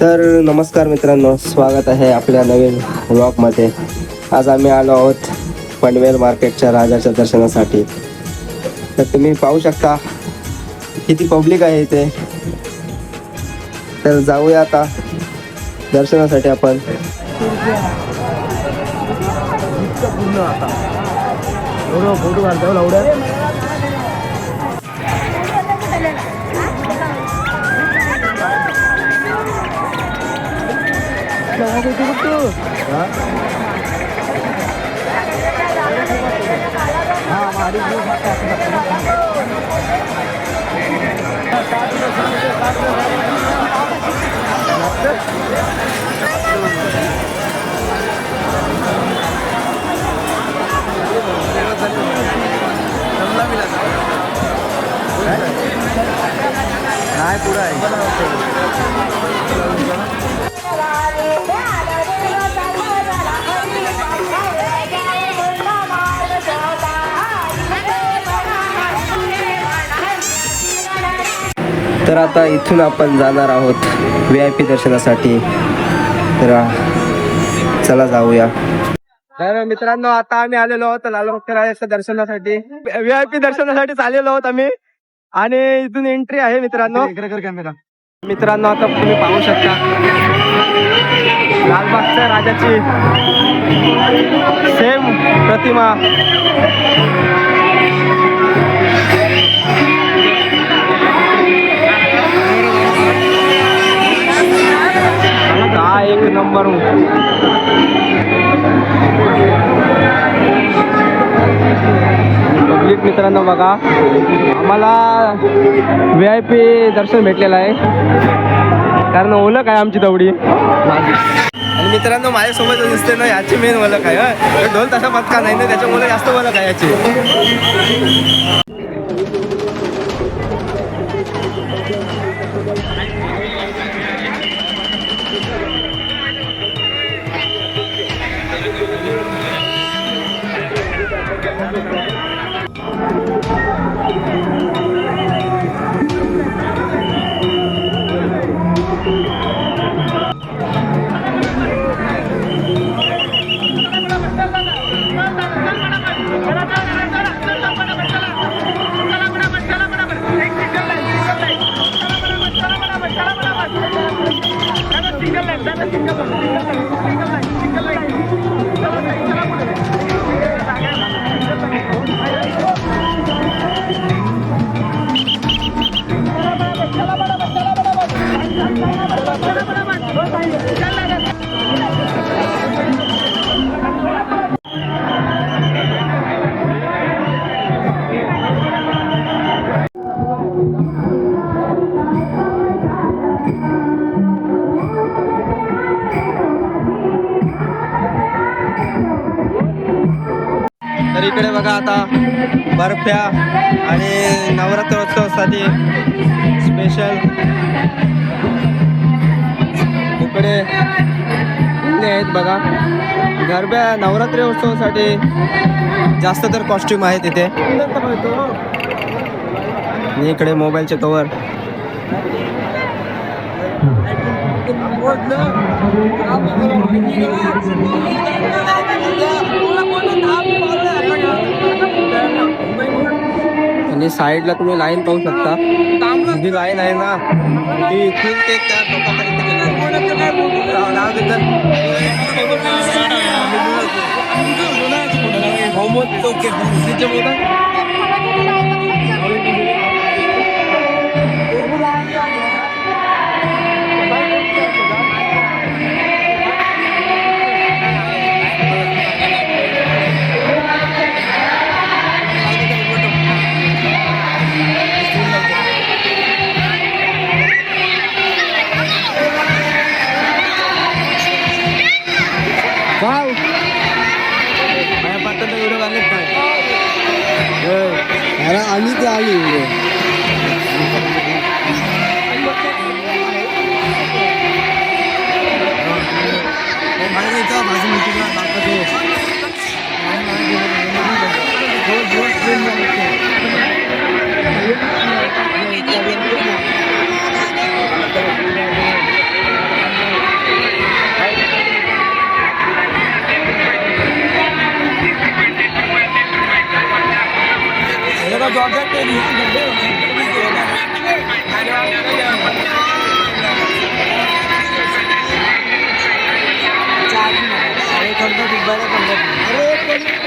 तर नमस्कार मित्रांनो स्वागत आहे आपल्या नवीन ब्लॉगमध्ये आज आम्ही आलो आहोत पनवेल मार्केटच्या राजाच्या दर्शनासाठी. तर तुम्ही पाहू शकता किती पब्लिक आहे इथे. तर जाऊया आता दर्शनासाठी आपण. फोटो काढतो लावड्या नाही पुढं आहे. तर आता इथून आपण जाणार आहोत व्ही आय पी दर्शनासाठी. तर चला जाऊया. तर मित्रांनो आता आम्ही आलेलो आहोत लालबागच्या दर्शनासाठी. व्ही आय पी दर्शनासाठी चाललेलो आहोत आम्ही. आणि इथून एंट्री आहे मित्रांनो. कॅमेरा मित्रांनो आता तुम्ही पाहू शकता. लालबागच्या राजाची सेम प्रतिमा. मित्रांनो बघा आम्हाला व्ही आय पी दर्शन भेटलेलं आहे. कारण ओळख आहे आमची दौडी आणि मित्रांनो माझ्यासोबत दिसते ना याची मेन ओळख आहे ढोल तसा पत्का नाही ना त्याच्यामुळे जास्त ओळख आहे याची. तर इकडे बघा आता बर्फ्या आणि नवरात्रोत्सवासाठी स्पेशल इकडे आहेत बघा. गरब्या नवरात्री उत्सवासाठी जास्त तर कॉस्ट्युम आहेत इथे. इकडे मोबाईलचे कवर आणि साईडला तुम्ही लाईन पाहू शकता. जी लाईन आहे ना ती इथून ते त्या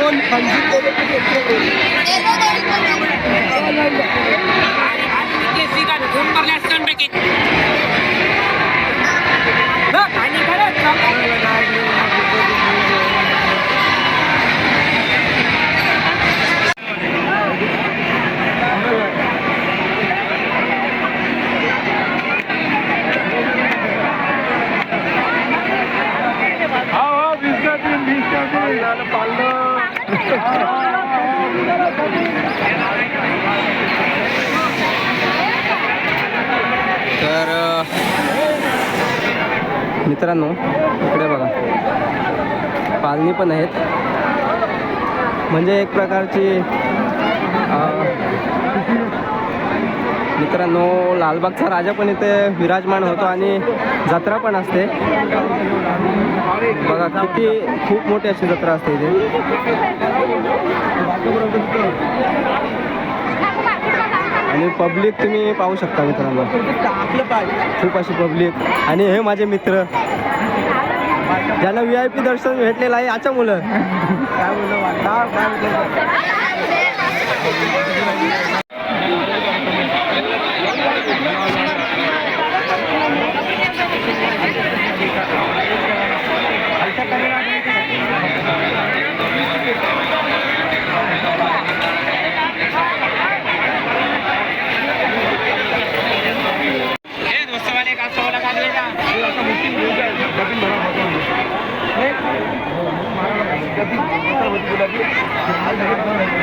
One hundred. मित्रांनो इकडे बघा. पालणी पण आहेत. म्हणजे एक प्रकारची मित्रांनो लालबागचा राजा पण इथे विराजमान होतो आणि जत्रा पण असते. बघा किती खूप मोठी अशी जत्रा असते इथे. आणि पब्लिक तुम्ही पाहू शकता मित्रांनो. खूप अशी पब्लिक आणि हे माझे मित्र. ज्यांना व्ही आय पी दर्शन भेटलेलं आहे याच्या मुलं. काय बोललो? الدولابيع